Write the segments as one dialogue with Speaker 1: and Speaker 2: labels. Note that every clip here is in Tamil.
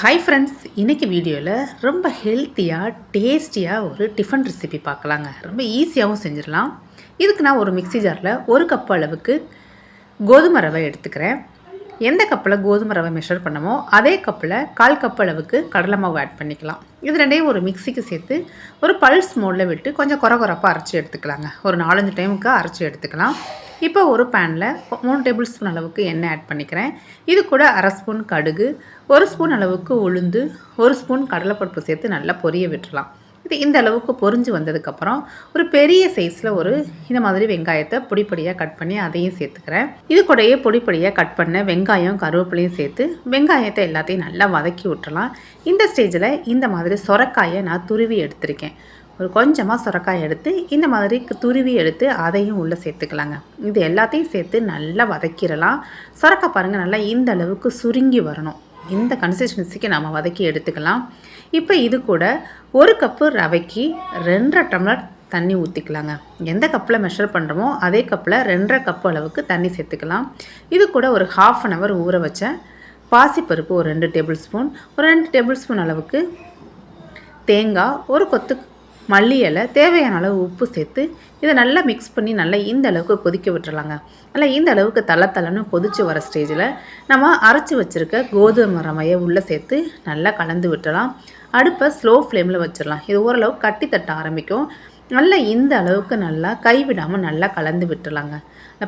Speaker 1: ஹாய் ஃப்ரெண்ட்ஸ் இன்றைக்கி வீடியோவில் ரொம்ப ஹெல்த்தியாக டேஸ்டியாக ஒரு டிஃபன் ரெசிபி பார்க்கலாங்க. ரொம்ப ஈஸியாகவும் செஞ்சிடலாம். இதுக்கு நான் ஒரு மிக்ஸி ஜாரில் ஒரு கப் அளவுக்கு கோதுமை ரவை எடுத்துக்கிறேன். எந்த கப்பில் கோதுமை ரவை மெஷர் பண்ணமோ அதே கப்பில் கால் கப் அளவுக்கு கடலை மாவு ஆட் பண்ணிக்கலாம். இது ரெண்டையும் ஒரு மிக்ஸிக்கு சேர்த்து ஒரு பல்ஸ் மோடில் விட்டு கொஞ்சம் குறை குறப்பாக அரைச்சி எடுத்துக்கலாங்க. ஒரு நாலஞ்சு டைமுக்கு அரைச்சி எடுத்துக்கலாம். இப்போ ஒரு பேனில் மூணு டேபிள் ஸ்பூன் அளவுக்கு எண்ணெய் ஆட் பண்ணிக்கிறேன். இது கூட அரை ஸ்பூன் கடுகு ஒரு ஸ்பூன் அளவுக்கு உளுந்து ஒரு ஸ்பூன் கடலைப்பருப்பு சேர்த்து நல்லா பொரிய விட்டுலாம் இப்போ இந்த அளவுக்கு பொரிஞ்சு வந்ததுக்கப்புறம் ஒரு பெரிய சைஸில் ஒரு இந்த மாதிரி வெங்காயத்தை பொடிப்படியாக கட் பண்ணி அதையும் சேர்த்துக்கிறேன். இது கூடயே பொடிப்படியாக கட் பண்ண வெங்காயம் கருவேப்பிலையும் சேர்த்து வெங்காயத்தை எல்லாத்தையும் நல்லா வதக்கி விட்டுறலாம். இந்த ஸ்டேஜில் இந்த மாதிரி சொரக்காயை நான் துருவி எடுத்திருக்கேன். ஒரு கொஞ்சமாக சுரக்காய் எடுத்து இந்த மாதிரி துருவி எடுத்து அதையும் உள்ளே சேர்த்துக்கலாங்க. இது எல்லாத்தையும் சேர்த்து நல்லா வதக்கிடலாம். சுரக்காய் பாருங்கள் நல்லா இந்த அளவுக்கு சுருங்கி வரணும். இந்த கன்சிஸ்டன்சிக்கு நம்ம வதக்கி எடுத்துக்கலாம். இப்போ இது கூட ஒரு கப்பு ரவைக்கு ரெண்டரை டம்ளர் தண்ணி ஊற்றிக்கலாங்க எந்த கப்பில் மெஷர் பண்ணுறோமோ அதே கப்பில் ரெண்டரை கப்பு அளவுக்கு தண்ணி சேர்த்துக்கலாம். இது கூட ஒரு ஹாஃப் அன் ஹவர் ஊற வச்ச பாசிப்பருப்பு ஒரு ரெண்டு டேபிள் ஸ்பூன் ஒரு ரெண்டு டேபிள் ஸ்பூன் அளவுக்கு தேங்காய் ஒரு கொத்து மல்லி இலை தேவையான அளவு உப்பு சேர்த்து இதை நல்லா மிக்ஸ் பண்ணி நல்லா இந்த அளவுக்கு கொதிக்க விட்டுறலாங்க. நல்லா இந்த அளவுக்கு தலை தலைன்னு கொதித்து வர ஸ்டேஜில் நம்ம அரைச்சி வச்சுருக்க கோதுமை ரவையை உள்ளே சேர்த்து நல்லா கலந்து விட்டுறலாம் அடுப்பை ஸ்லோ ஃப்ளேமில் வச்சிடலாம். இது ஓரளவு கட்டி தட்ட ஆரம்பிக்கும். நல்லா இந்த அளவுக்கு நல்லா கைவிடாமல் நல்லா கலந்து விட்டுலாங்க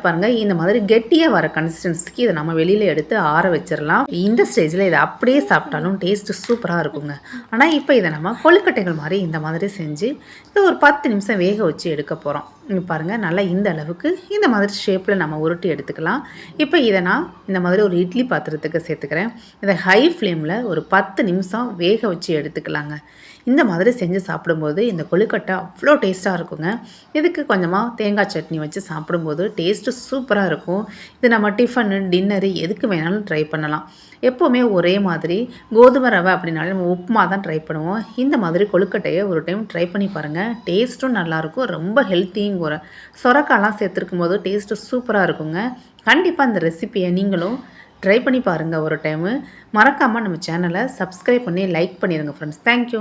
Speaker 1: பாருங்கள் இந்த மாதிரி கெட்டியாக வர கன்சிஸ்டன்சிக்கு இதை நம்ம வெளியில் எடுத்து ஆற வச்சிடலாம் இந்த ஸ்டேஜில் இதை அப்படியே சாப்பிட்டாலும் டேஸ்ட்டு சூப்பராக இருக்குங்க. ஆனால் இப்போ இதை நம்ம கொழுக்கட்டைகள் மாதிரி இந்த மாதிரி செஞ்சு இதை ஒரு பத்து நிமிஷம் வேக வச்சு எடுக்க போகிறோம் பாருங்கள் நல்லா இந்த அளவுக்கு இந்த மாதிரி ஷேப்பில் நம்ம உருட்டி எடுத்துக்கலாம். இப்போ இதை நான் இந்த மாதிரி ஒரு இட்லி பாத்திரத்துக்கு சேர்த்துக்கிறேன். இதை ஹை ஃப்ளேமில் ஒரு பத்து நிமிஷம் வேக வச்சு எடுத்துக்கலாங்க. இந்த மாதிரி செஞ்சு சாப்பிடும்போது இந்த கொழுக்கட்டை அவ்வளோ டேஸ்ட் டேஸ்ட்டாக இருக்குங்க. இதுக்கு கொஞ்சமாக தேங்காய் சட்னி வச்சு சாப்பிடும்போது டேஸ்ட்டு சூப்பராக இருக்கும். இது நம்ம டிஃபனு டின்னரு எதுக்கு வேணாலும் ட்ரை பண்ணலாம். எப்போவுமே ஒரே மாதிரி கோதுமை ரவை அப்படின்னாலும் நம்ம உப்புமா தான் ட்ரை பண்ணுவோம். இந்த மாதிரி கொழுக்கட்டையை ஒரு டைம் ட்ரை பண்ணி பாருங்கள் டேஸ்ட்டும் நல்லாயிருக்கும் ரொம்ப ஹெல்த்தியும் கூட சொரக்காலாம் சேர்த்துருக்கும் போது டேஸ்ட்டு சூப்பராக இருக்குங்க. கண்டிப்பாக அந்த ரெசிப்பியை நீங்களும் ட்ரை பண்ணி பாருங்கள் ஒரு டைமு மறக்காமல் நம்ம சேனலை சப்ஸ்கிரைப் பண்ணி லைக் பண்ணிடுங்க ஃப்ரெண்ட்ஸ் தேங்க்யூ